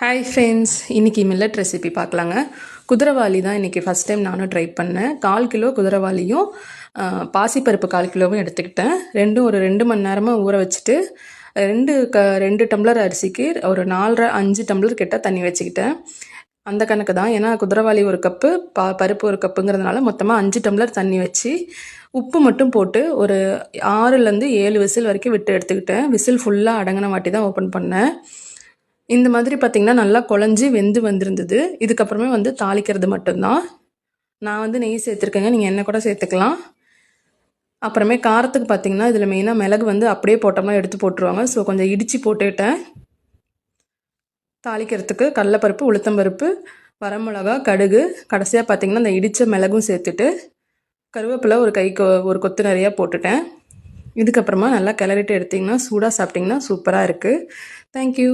Hi friends இன்றைக்கி millet recipe பார்க்கலாங்க. குதிரவாளி தான் இன்றைக்கி ஃபஸ்ட் டைம் நானும் ட்ரை பண்ணேன். கால் கிலோ குதிரவாளியும் பாசிப்பருப்பு கால் கிலோவும் எடுத்துக்கிட்டேன். ரெண்டும் ஒரு ரெண்டு மணி நேரமாக ஊற வச்சுட்டு ரெண்டு க ரெண்டு டம்ளர் அரிசிக்கு ஒரு நாலரை அஞ்சு டம்ளர் கிட்ட தண்ணி வச்சுக்கிட்டேன். அந்த கணக்கு தான். ஏன்னா குதிரவாளி ஒரு கப்பு பா பருப்பு ஒரு கப்புங்கிறதுனால மொத்தமாக அஞ்சு டம்ளர் தண்ணி வச்சு உப்பு மட்டும் போட்டு ஒரு ஆறுலேருந்து ஏழு விசில் வரைக்கும் விட்டு எடுத்துக்கிட்டேன். விசில் ஃபுல்லாக அடங்கின வாட்டி தான் ஓப்பன் பண்ணேன். இந்த மாதிரி பார்த்திங்கன்னா நல்லா குழஞ்சி வெந்து வந்திருந்தது. இதுக்கப்புறமே வந்து தாளிக்கிறது மட்டும்தான். நான் வந்து நெய் சேர்த்துருக்கேங்க. நீங்கள் எண்ணெய் கூட சேர்த்துக்கலாம். அப்புறமே காரத்துக்கு பார்த்தீங்கன்னா இதில் மெயினாக மிளகு வந்து அப்படியே போட்டோம்னா எடுத்து போட்டுருவாங்க. ஸோ கொஞ்சம் இடித்து போட்டுவிட்டேன் தாளிக்கிறதுக்கு கடலப்பருப்பு உளுத்தம்பருப்பு வரமிளகா கடுகு. கடைசியாக பார்த்தீங்கன்னா இந்த இடித்த மிளகும் சேர்த்துட்டு கருவேப்பிலை ஒரு கை ஒரு கொத்து நிறையா போட்டுட்டேன். இதுக்கப்புறமா நல்லா கிளறிட்டு எடுத்திங்கன்னா சூடாக சாப்பிட்டிங்கன்னா சூப்பராக இருக்குது தேங்க்யூ